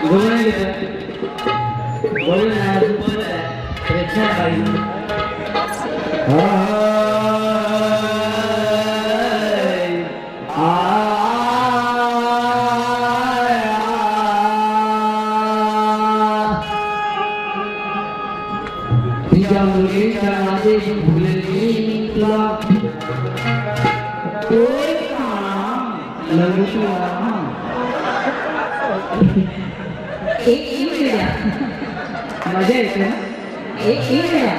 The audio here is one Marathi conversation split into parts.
गवळण घेतो गवळण नावाचं पद आहे रचनाबाई तुझ्या मुलीच्या नादे भुलली तुला कोई काम लंगू तुला एक एक वेळा मजा येते ना एक एक वेळा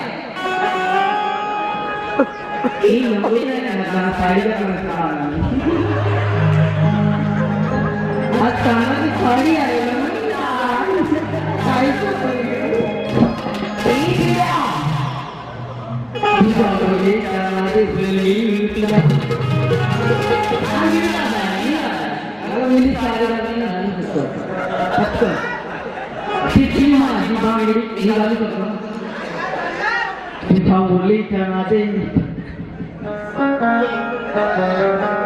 ही लंगोटी नाही ना मला साडीचा कलर आज कानाची साडी आहे ना साडीचा तुझ्या मुलीच्या नादे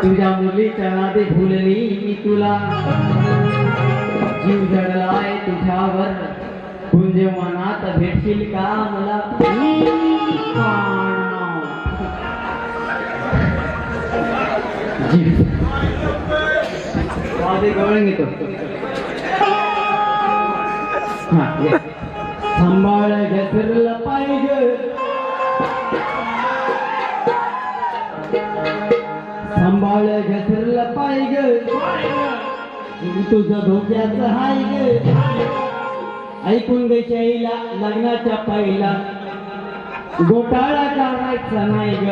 तुझ्या मुलीच्या नादे भुलली मी तुला. जीव जडलाय तुझ्यावर. कुंज मनात भेटशील का मला? माझे गवळण घेतो हा. सांभाळ घेतलं पाहिजे. सांभाळ घेतलं पाहिजे. तुझं धोक्याचं हाय ग. ऐकून ग आईला लग्नाच्या पहिला घोटाळा करायचा नाही ग.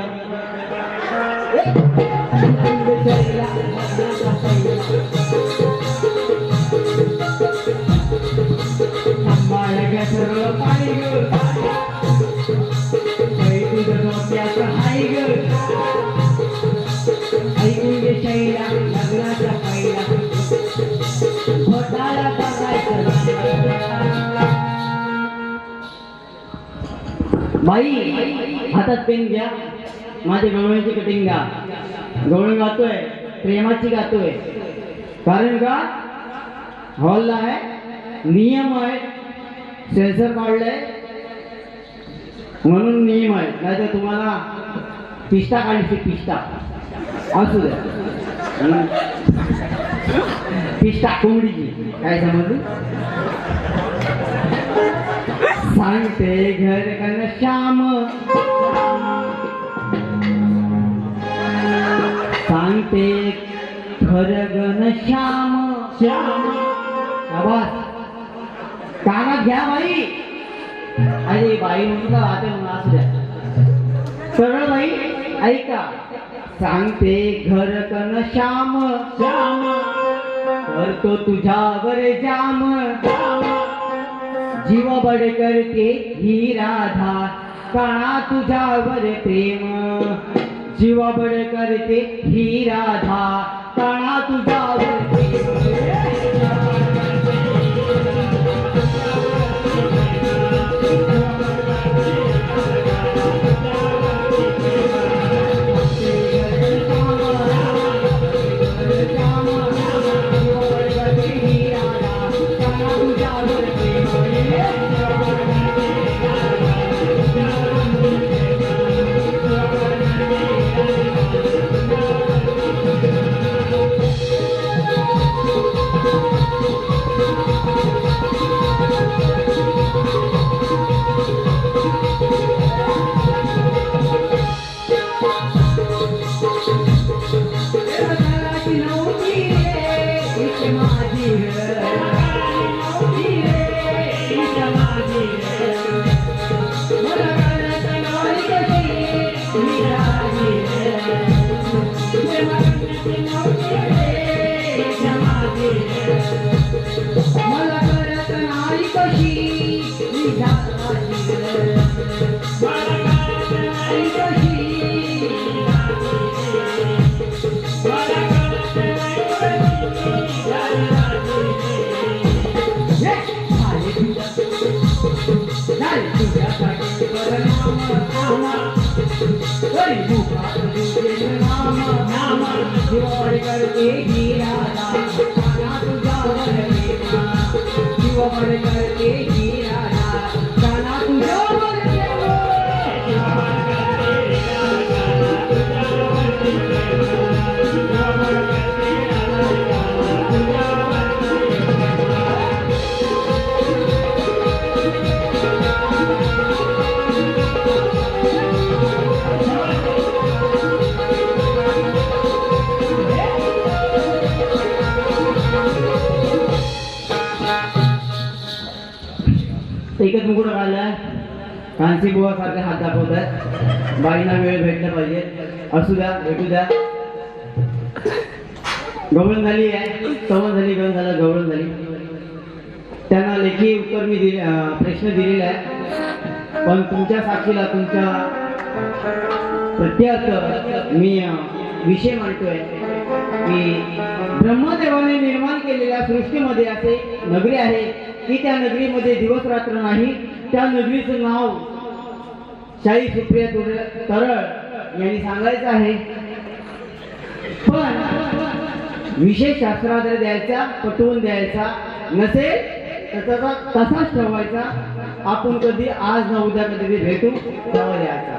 बाई हातात पेन घ्या. माझ्या गवळ्याची कटिंग घ्या. गवळण गातोय प्रेमाची गातोय. कारण का? हॉलला आहे नियम आहे. सेन्सर काढलंय. म्हणून नियम आहे. नाहीतर तुम्हाला पिस्ता काढायची पिस्ता. असू द्या. पिस्ता कोंबडीची. काय समजली? सांगते घर कन श्याम. सांगते खर गण श्याम. श्याम. आवाज कानात घ्या बाई. अरे बाई म्हणून का वाहते म्हणून असू द्या. सरळ बाई ऐका. सांगते घर कन श्याम. श्याम. करतो तुझ्यावर जाम. जीव बड करते ही राधा काळा तुझ्यावर प्रेम. जीव बड करते ही राधा काळा तुझ्या झाले तुझ्यासाठी आल्या मुकुट कांची बुवा सारखे हात दाखवत आहे बाईंना वेळ भेटला पाहिजे असू द्या भेटू द्या गवळण झाली आहे संवाद झाली गण झाला गवळण झाली त्यांना लेखी उत्तर मी दिले प्रश्न दिलेला आहे पण तुमच्या साक्षीला तुमच्या प्रत्यात मी विषय मांडतोय की ब्रह्मदेवाने निर्माण केलेल्या सृष्टीमध्ये असे नगरी आहे की त्या नगरीमध्ये दिवस रात्र नाही त्या नगरीचं नाव शाही सुप्रिया तरळ यांनी सांगायचं आहे. पण विशेष शास्त्रात द्यायचा पटवून द्यायचा नसेल तर तसाच ठेवायचा. आपण कधी आज ना उद्या कधी भेटू तेव्हा द्यायचा.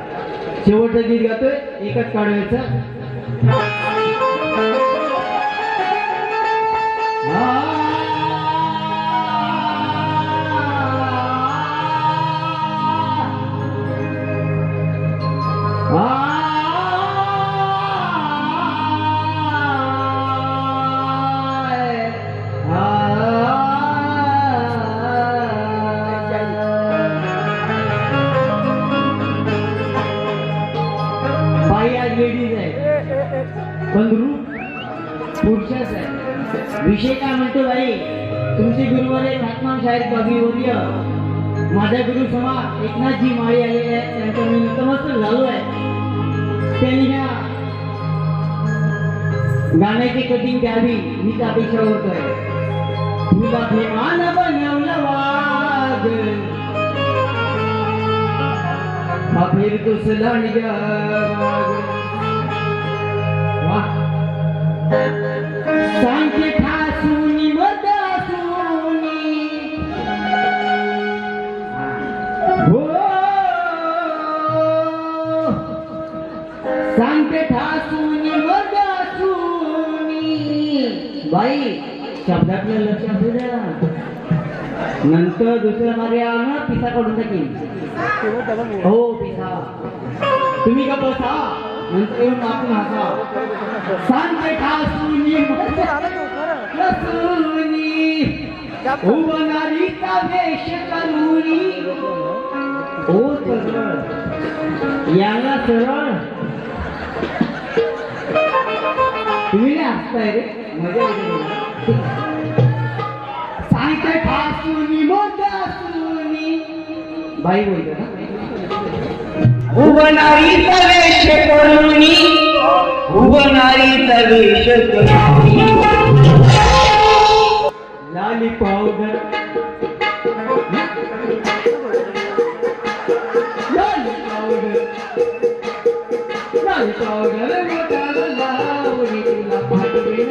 शेवटचं गीत गातोय एकच काढायचं. तुमचे गुरुवारी एक हातमान शाहीर कविवर्य माझ्या गुरु समा एकनाथजी माळी आलेले आहेत. त्यांचा मी नतमस्तक झालो आहे. त्यांनी ह्या गाण्याची कटिंग द्यावी हीच अपेक्षा होत आहे तुला विमान बनवलं वाघ. हा फिर तुसला सांचे ठासूनी शब्दातलं लक्ष असू द्या. नंतर दुसऱ्या मागे आला पिसा काढून टाकीन. हो पिसा. तुम्ही का बसा? नंतर येऊन आपण हसा सांगते ठासूनी मदासूनी का वेश करुणी ओ हो, सरळ. याला सरळ. तुम्ही नाही हसताय रे? मजा येते. सांगते ठासूनी मदासूनी. बाई बोलते ना उभनारी तवेश करुणी उभनारी तवेश करुणी लाली पावडर. लाली पावडर. लाली पावडर मोठ्याला लावणी तुला पाठवेल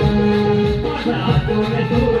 पावडर मोठ्याला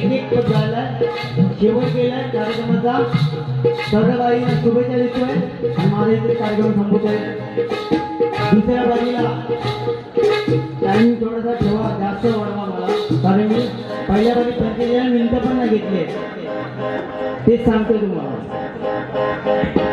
एक एक पद शेवट केलाय कार्यक्रमाचा. सहभागींना शुभेच्छा देतोय आणि माझा इथे कार्यक्रम संपवतोय दुसऱ्या बाजूला टायमिंग थोडासा ठेवा जास्त वाढवा मला. कारण मी पहिल्या बाजू पंचेचाळीस मिनिटं पण नाही घेतले तेच सांगतोय तुम्हाला.